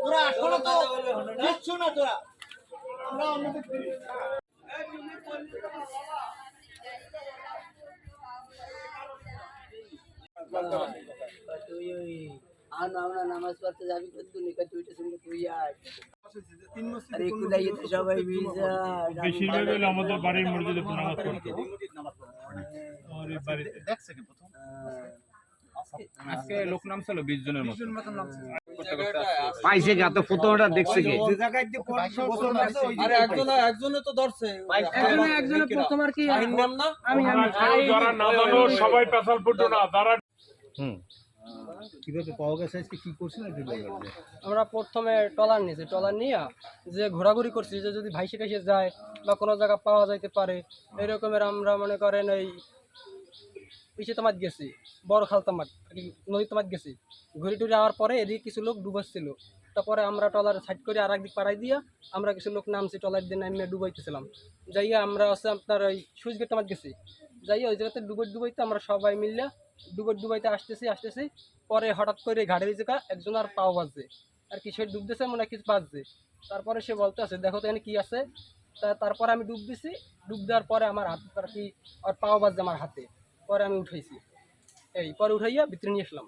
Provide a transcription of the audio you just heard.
তোরা শোনো তো কিচ্ছু না তোরা আমরা অন্যদের ফিরি তুই ওই আর আমরা নামাজ পড়তে যাবি তো তুই নিকা সঙ্গে তুই আয় আরে কুদাই তো সবাই ভিজা বেশিরভাগ হলো আমাদের বাড়ির মসজিদে নামাজ পড়তো বাড়িতে আজকে লোক বিশ জনের মতো। পাইছে কে? তো ফটোটা দেখছে কে? আরে একজন একজনে তো ধরছে। একজনে একজনে প্রথম আর কি আমি আমি যারা না জানো সবাই পেশাল পড়তো না যারা কীভাবে পাওয়া গেছে আজকে? কি করছেন আমরা প্রথমে টলার নিয়েছি। টলার নিয়ে যে ঘোরাঘুরি করছি যে যদি ভাইসে টাইসে যায় বা কোনো জায়গা পাওয়া যাইতে পারে এরকমের আমরা মনে করেন এই পিছিয়ে তোমার গেছি, বড় খাল তামাট নদী তামাট গেছি। ঘুরে টুরে যাওয়ার পরে এদিকে কিছু লোক ডুবাচ্ছিল। তারপরে আমরা টলার সাইড করে আর একদিক পাড়াই দিয়া আমরা কিছু লোক নামছি টলার দিয়ে নামিয়ে ডুবাইতেছিলাম। যাইয়া আমরা হচ্ছে আপনার ওই সুইচ গেট তামাট গেছি। যাইয়া ওই জায়গাতে ডুবই ডুবাইতে আমরা সবাই মিললে ডুবই ডুবাইতে আসতেছি আসতেছি। পরে হঠাৎ করে ঘাটের জায়গা একজন আর পাও বাজছে। আর কি, সে ডুবতেছে মনে হয় কিছু বাজছে। তারপরে সে বলতে আছে, দেখো তো এখানে কি আছে? তা তারপরে আমি ডুব দিছি। ডুব দেওয়ার পরে আমার হাত আর কি, আর পাও বাজছে আমার হাতে। পরে আমি উঠাইছি। এই পরে উঠাইয়া ভিতরে নিয়ে আসলাম।